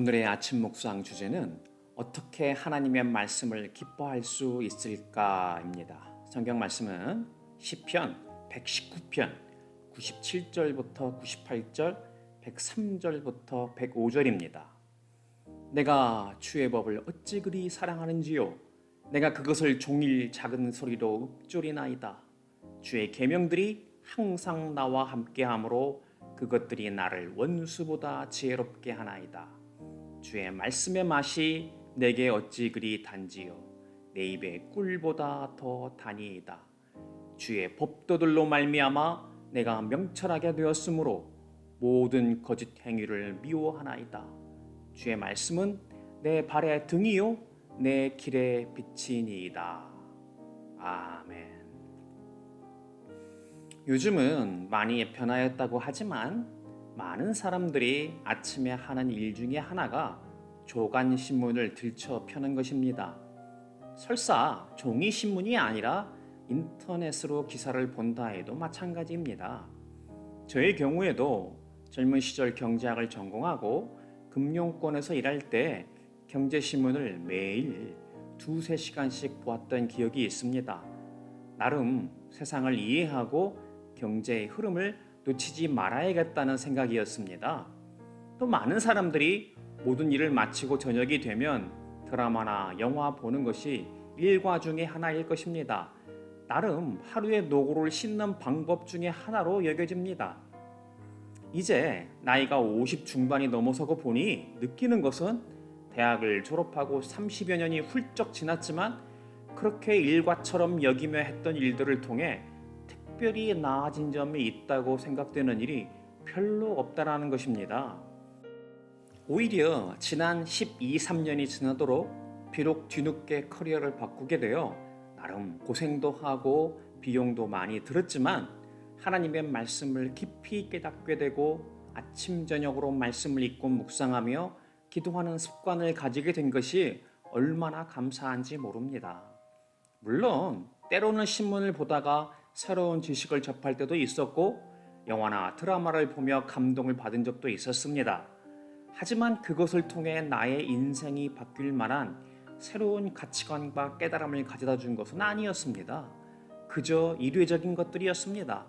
오늘의 아침 묵상 주제는 어떻게 하나님의 말씀을 기뻐할 수 있을까입니다. 성경 말씀은 시편 119편 97절부터 98절, 103절부터 105절입니다. 내가 주의 법을 어찌 그리 사랑하는지요 내가 그것을 종일 작은 소리로 읊조리나이다. 주의 계명들이 항상 나와 함께하므로 그것들이 나를 원수보다 지혜롭게 하나이다. 주의 말씀의 맛이 내게 어찌 그리 단지요 내 입에 꿀보다 더 다니이다. 주의 법도들로 말미암아 내가 명철하게 되었으므로 모든 거짓 행위를 미워하나이다. 주의 말씀은 내 발의 등이요 내 길의 빛이니이다. 아멘. 요즘은 많이 변하였다고 하지만 많은 사람들이 아침에 하는 일 중에 하나가 조간 신문을 들쳐 펴는 것입니다. 설사 종이 신문이 아니라 인터넷으로 기사를 본다 해도 마찬가지입니다. 저의 경우에도 젊은 시절 경제학을 전공하고 금융권에서 일할 때 경제신문을 매일 두세 시간씩 보았던 기억이 있습니다. 나름 세상을 이해하고 경제의 흐름을 놓치지 말아야겠다는 생각이었습니다. 또 많은 사람들이 모든 일을 마치고 저녁이 되면 드라마나 영화 보는 것이 일과 중에 하나일 것입니다. 나름 하루의 노고를 씻는 방법 중에 하나로 여겨집니다. 이제 나이가 50 중반이 넘어서고 보니 느끼는 것은 대학을 졸업하고 30여 년이 훌쩍 지났지만 그렇게 일과처럼 여기며 했던 일들을 통해 특별히 나아진 점이 있다고 생각되는 일이 별로 없다라는 것입니다. 오히려 지난 12, 3년이 지나도록 비록 뒤늦게 커리어를 바꾸게 되어 나름 고생도 하고 비용도 많이 들었지만 하나님의 말씀을 깊이 깨닫게 되고 아침 저녁으로 말씀을 읽고 묵상하며 기도하는 습관을 가지게 된 것이 얼마나 감사한지 모릅니다. 물론 때로는 신문을 보다가 새로운 지식을 접할 때도 있었고 영화나 드라마를 보며 감동을 받은 적도 있었습니다. 하지만 그것을 통해 나의 인생이 바뀔 만한 새로운 가치관과 깨달음을 가져다 준 것은 아니었습니다. 그저 일회적인 것들이었습니다.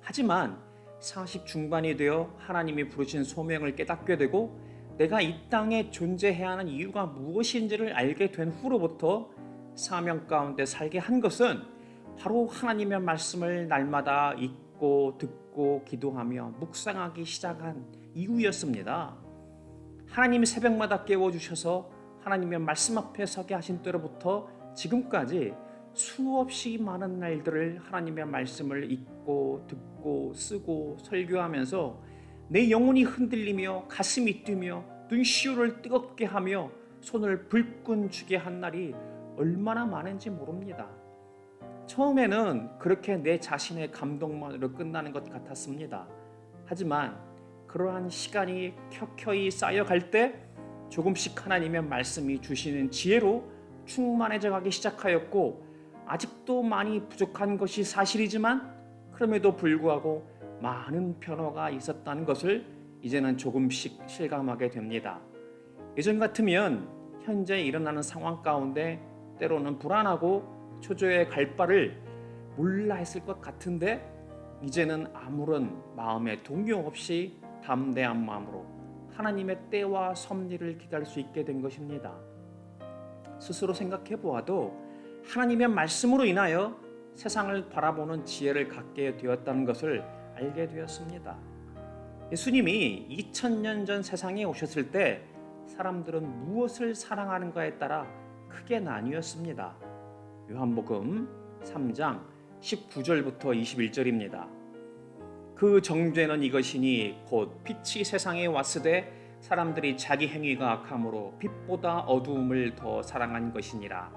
하지만 40 중반이 되어 하나님이 부르신 소명을 깨닫게 되고 내가 이 땅에 존재해야 하는 이유가 무엇인지를 알게 된 후로부터 사명 가운데 살게 한 것은 바로 하나님의 말씀을 날마다 읽고 듣고 기도하며 묵상하기 시작한 이유였습니다. 하나님이 새벽마다 깨워주셔서 하나님의 말씀 앞에 서게 하신 때로부터 지금까지 수없이 많은 날들을 하나님의 말씀을 읽고 듣고 쓰고 설교하면서 내 영혼이 흔들리며 가슴이 뛰며 눈시울을 뜨겁게 하며 손을 불끈 쥐게 한 날이 얼마나 많은지 모릅니다. 처음에는 그렇게 내 자신의 감동만으로 끝나는 것 같았습니다. 하지만 그러한 시간이 켜켜이 쌓여갈 때 조금씩 하나님의 말씀이 주시는 지혜로 충만해져 가기 시작하였고 아직도 많이 부족한 것이 사실이지만 그럼에도 불구하고 많은 변화가 있었다는 것을 이제는 조금씩 실감하게 됩니다. 예전 같으면 현재 일어나는 상황 가운데 때로는 불안하고 초조해 갈 바를 몰라 했을 것 같은데 이제는 아무런 마음의 동요 없이 담대한 마음으로 하나님의 때와 섭리를 기다릴 수 있게 된 것입니다. 스스로 생각해 보아도 하나님의 말씀으로 인하여 세상을 바라보는 지혜를 갖게 되었다는 것을 알게 되었습니다. 예수님이 2000년 전 세상에 오셨을 때 사람들은 무엇을 사랑하는가에 따라 크게 나뉘었습니다. 요한복음 3장 19절부터 21절입니다. 그 정죄는 이것이니 곧 빛이 세상에 왔으되 사람들이 자기 행위가 악함으로 빛보다 어두움을 더 사랑한 것이니라.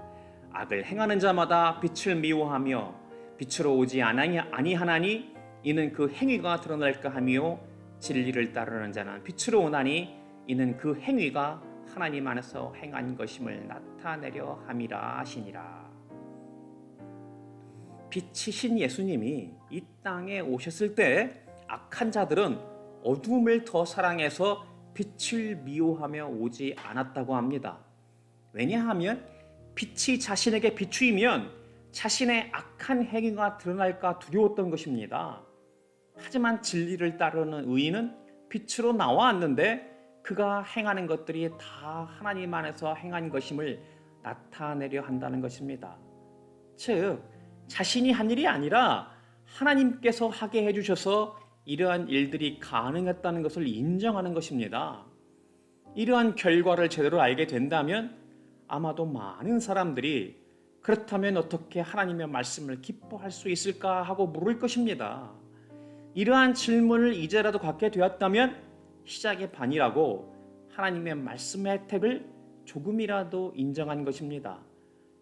악을 행하는 자마다 빛을 미워하며 빛으로 오지 아니하나니 이는 그 행위가 드러날까 하며 진리를 따르는 자는 빛으로 오나니 이는 그 행위가 하나님 안에서 행한 것임을 나타내려 함이라 하시니라. 빛이신 예수님이 이 땅에 오셨을 때 악한 자들은 어둠을 더 사랑해서 빛을 미워하며 오지 않았다고 합니다. 왜냐하면 빛이 자신에게 비추이면 자신의 악한 행위가 드러날까 두려웠던 것입니다. 하지만 진리를 따르는 의인은 빛으로 나왔는데 그가 행하는 것들이 다 하나님 안에서 행한 것임을 나타내려 한다는 것입니다. 즉 자신이 한 일이 아니라 하나님께서 하게 해주셔서 이러한 일들이 가능했다는 것을 인정하는 것입니다. 이러한 결과를 제대로 알게 된다면 아마도 많은 사람들이 그렇다면 어떻게 하나님의 말씀을 기뻐할 수 있을까 하고 물을 것입니다. 이러한 질문을 이제라도 갖게 되었다면 시작의 반이라고 하나님의 말씀의 혜택을 조금이라도 인정한 것입니다.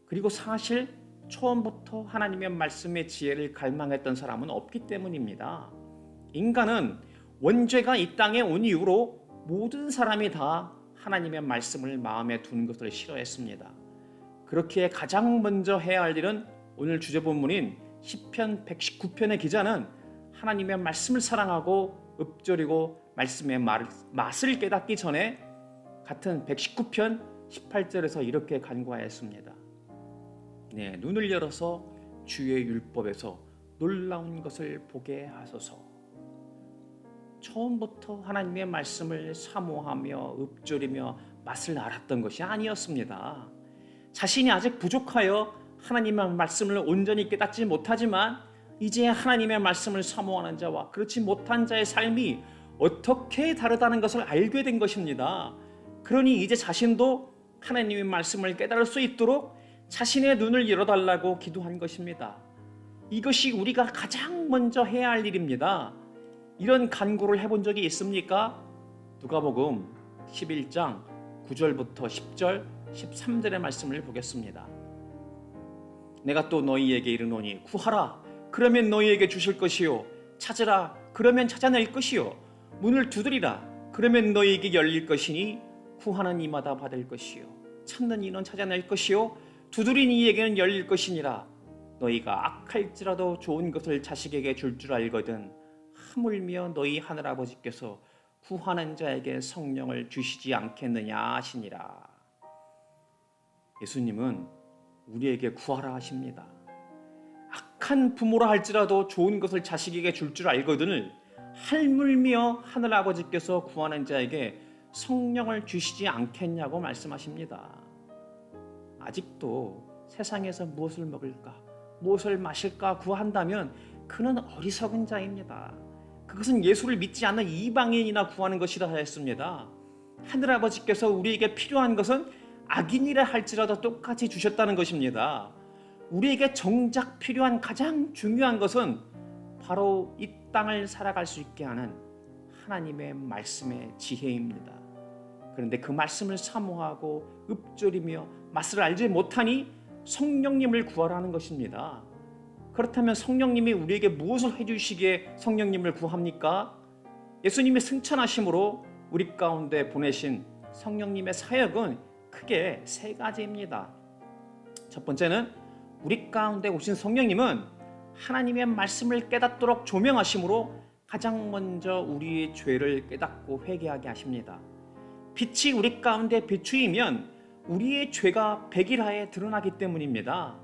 그리고 사실 처음부터 하나님의 말씀의 지혜를 갈망했던 사람은 없기 때문입니다. 인간은 원죄가 이 땅에 온 이후로 모든 사람이 다 하나님의 말씀을 마음에 두는 것을 싫어했습니다. 그렇게 가장 먼저 해야 할 일은 오늘 주제 본문인 시편 119편의 기자는 하나님의 말씀을 사랑하고 읊조리고 말씀의 맛을 깨닫기 전에 같은 119편 18절에서 이렇게 간구하였습니다. 네, 눈을 열어서 주의 율법에서 놀라운 것을 보게 하소서. 처음부터 하나님의 말씀을 사모하며 읊조리며 맛을 알았던 것이 아니었습니다. 자신이 아직 부족하여 하나님의 말씀을 온전히 깨닫지 못하지만 이제 하나님의 말씀을 사모하는 자와 그렇지 못한 자의 삶이 어떻게 다르다는 것을 알게 된 것입니다. 그러니 이제 자신도 하나님의 말씀을 깨달을 수 있도록 자신의 눈을 열어달라고 기도한 것입니다. 이것이 우리가 가장 먼저 해야 할 일입니다. 이런 간구를 해본 적이 있습니까? 누가복음 11장 9절부터 10절, 13절의 말씀을 보겠습니다. 내가 또 너희에게 이르노니 구하라 그러면 너희에게 주실 것이요 찾으라 그러면 찾아낼 것이요 문을 두드리라 그러면 너희에게 열릴 것이니 구하는 이마다 받을 것이요 찾는 이는 찾아낼 것이요 두드린 이에게는 열릴 것이니라 너희가 악할지라도 좋은 것을 자식에게 줄줄 알거든 하물며 너희 하늘아버지께서 구하는 자에게 성령을 주시지 않겠느냐 하시니라 예수님은 우리에게 구하라 하십니다. 악한 부모라 할지라도 좋은 것을 자식에게 줄줄 알거든을 할물며 하늘 아버지께서 구하는 자에게 성령을 주시지 않겠냐고 말씀하십니다. 아직도 세상에서 무엇을 먹을까, 무엇을 마실까 구한다면 그는 어리석은 자입니다. 그것은 예수를 믿지 않는 이방인이나 구하는 것이라 하였습니다. 하늘 아버지께서 우리에게 필요한 것은 악인이라 할지라도 똑같이 주셨다는 것입니다. 우리에게 정작 필요한 가장 중요한 것은 바로 이 땅을 살아갈 수 있게 하는 하나님의 말씀의 지혜입니다. 그런데 그 말씀을 사모하고 읊조리며 맛을 알지 못하니 성령님을 구하라는 것입니다. 그렇다면 성령님이 우리에게 무엇을 해주시기에 성령님을 구합니까? 예수님이 승천하심으로 우리 가운데 보내신 성령님의 사역은 크게 세 가지입니다. 첫 번째는 우리 가운데 오신 성령님은 하나님의 말씀을 깨닫도록 조명하심으로 가장 먼저 우리의 죄를 깨닫고 회개하게 하십니다. 빛이 우리 가운데 비추이면 우리의 죄가 백일하에 드러나기 때문입니다.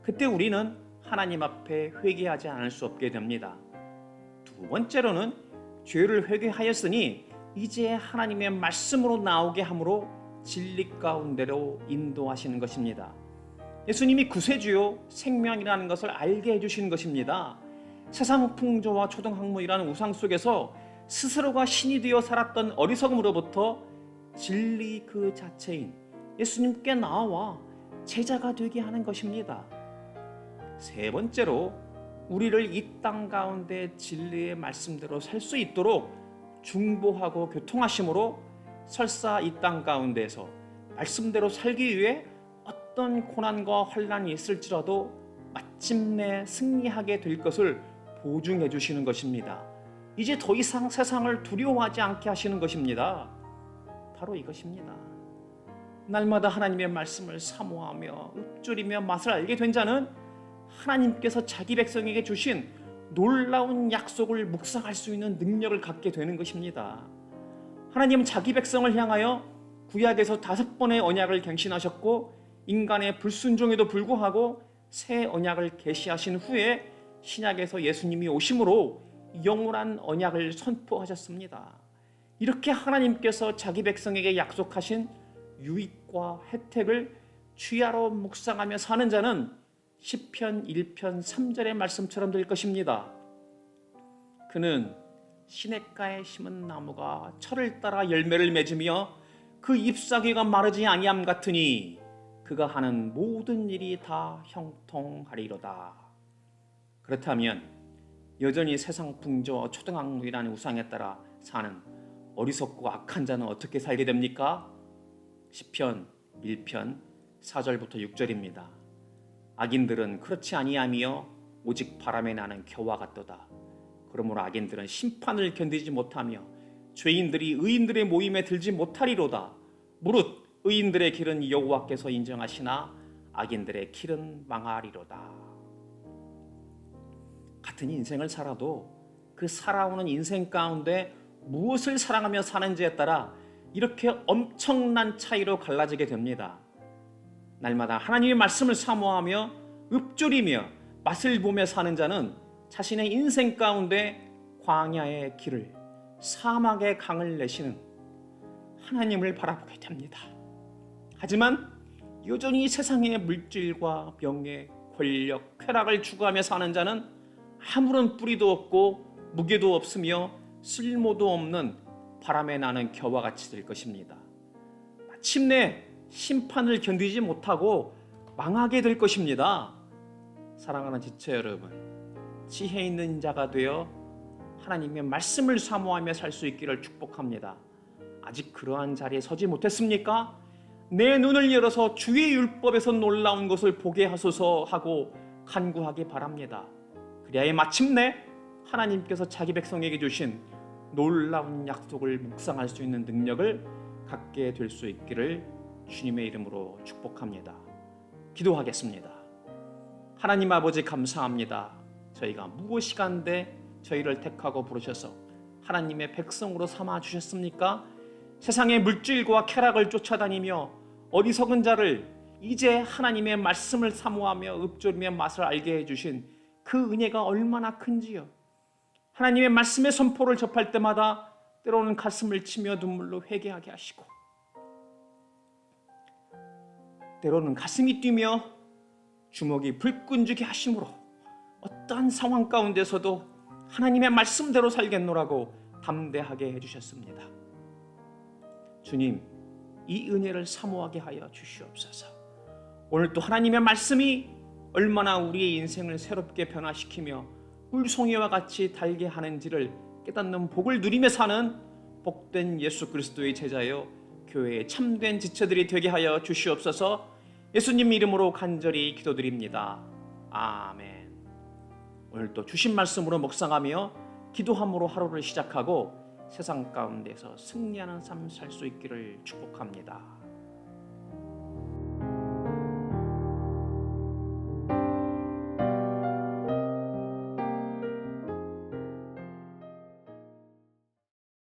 그때 우리는 하나님 앞에 회개하지 않을 수 없게 됩니다. 두 번째로는 죄를 회개하였으니 이제 하나님의 말씀으로 나오게 함으로 진리 가운데로 인도하시는 것입니다. 예수님이 구세주요 생명이라는 것을 알게 해주신 것입니다. 세상 풍조와 초등학문이라는 우상 속에서 스스로가 신이 되어 살았던 어리석음으로부터 진리 그 자체인 예수님께 나와 제자가 되게 하는 것입니다. 세 번째로 우리를 이 땅 가운데 진리의 말씀대로 살 수 있도록 중보하고 교통하심으로 설사 이 땅 가운데서 말씀대로 살기 위해 어떤 고난과 환란이 있을지라도 마침내 승리하게 될 것을 보증해 주시는 것입니다. 이제 더 이상 세상을 두려워하지 않게 하시는 것입니다. 바로 이것입니다. 날마다 하나님의 말씀을 사모하며 읊조리며 맛을 알게 된 자는 하나님께서 자기 백성에게 주신 놀라운 약속을 묵상할 수 있는 능력을 갖게 되는 것입니다. 하나님은 자기 백성을 향하여 구약에서 다섯 번의 언약을 갱신하셨고 인간의 불순종에도 불구하고 새 언약을 계시하신 후에 신약에서 예수님이 오심으로 영원한 언약을 선포하셨습니다. 이렇게 하나님께서 자기 백성에게 약속하신 유익과 혜택을 취하로 묵상하며 사는 자는 시편 1편 3절의 말씀처럼 될 것입니다. 그는 시냇가에 심은 나무가 철을 따라 열매를 맺으며 그 잎사귀가 마르지 아니함 같으니 그가 하는 모든 일이 다 형통하리로다. 그렇다면 여전히 세상 풍조 초등학문이라는 우상에 따라 사는 어리석고 악한 자는 어떻게 살게 됩니까? 시편 1편 4절부터 6절입니다. 악인들은 그렇지 아니하며 오직 바람에 나는 겨와 같도다. 그러므로 악인들은 심판을 견디지 못하며 죄인들이 의인들의 모임에 들지 못하리로다. 무릇 의인들의 길은 여호와께서 인정하시나 악인들의 길은 망하리로다. 같은 인생을 살아도 그 살아오는 인생 가운데 무엇을 사랑하며 사는지에 따라 이렇게 엄청난 차이로 갈라지게 됩니다. 날마다 하나님의 말씀을 사모하며 읊조리며 맛을 보며 사는 자는 자신의 인생 가운데 광야의 길을 사막의 강을 내시는 하나님을 바라보게 됩니다. 하지만 여전히 세상의 물질과 명예, 권력, 쾌락을 추구하며 사는 자는 아무런 뿌리도 없고 무게도 없으며 쓸모도 없는 바람에 나는 겨와 같이 될 것입니다. 마침내 심판을 견디지 못하고 망하게 될 것입니다. 사랑하는 지체 여러분, 지혜 있는 자가 되어 하나님의 말씀을 사모하며 살 수 있기를 축복합니다. 아직 그러한 자리에 서지 못했습니까? 내 눈을 열어서 주의 율법에서 놀라운 것을 보게 하소서 하고 간구하기 바랍니다. 그리하여 마침내 하나님께서 자기 백성에게 주신 놀라운 약속을 묵상할 수 있는 능력을 갖게 될 수 있기를 주님의 이름으로 축복합니다. 기도하겠습니다. 하나님 아버지 감사합니다. 저희가 무엇이 간데 저희를 택하고 부르셔서 하나님의 백성으로 삼아 주셨습니까? 세상의 물질과 쾌락을 쫓아다니며 어리석은 자를 이제 하나님의 말씀을 사모하며 읊조리며 맛을 알게 해주신 그 은혜가 얼마나 큰지요. 하나님의 말씀의 선포를 접할 때마다 때로는 가슴을 치며 눈물로 회개하게 하시고 때로는 가슴이 뛰며 주먹이 불끈주게 하심으로 어떠한 상황 가운데서도 하나님의 말씀대로 살겠노라고 담대하게 해주셨습니다. 주님, 이 은혜를 사모하게 하여 주시옵소서. 오늘 또 하나님의 말씀이 얼마나 우리의 인생을 새롭게 변화시키며 물송이와 같이 달게 하는지를 깨닫는 복을 누리며 사는 복된 예수 그리스도의 제자여 교회의 참된 지체들이 되게 하여 주시옵소서. 예수님 이름으로 간절히 기도드립니다. 아멘. 오늘 또 주신 말씀으로 묵상하며 기도함으로 하루를 시작하고 세상 가운데서 승리하는 삶 살 수 있기를 축복합니다.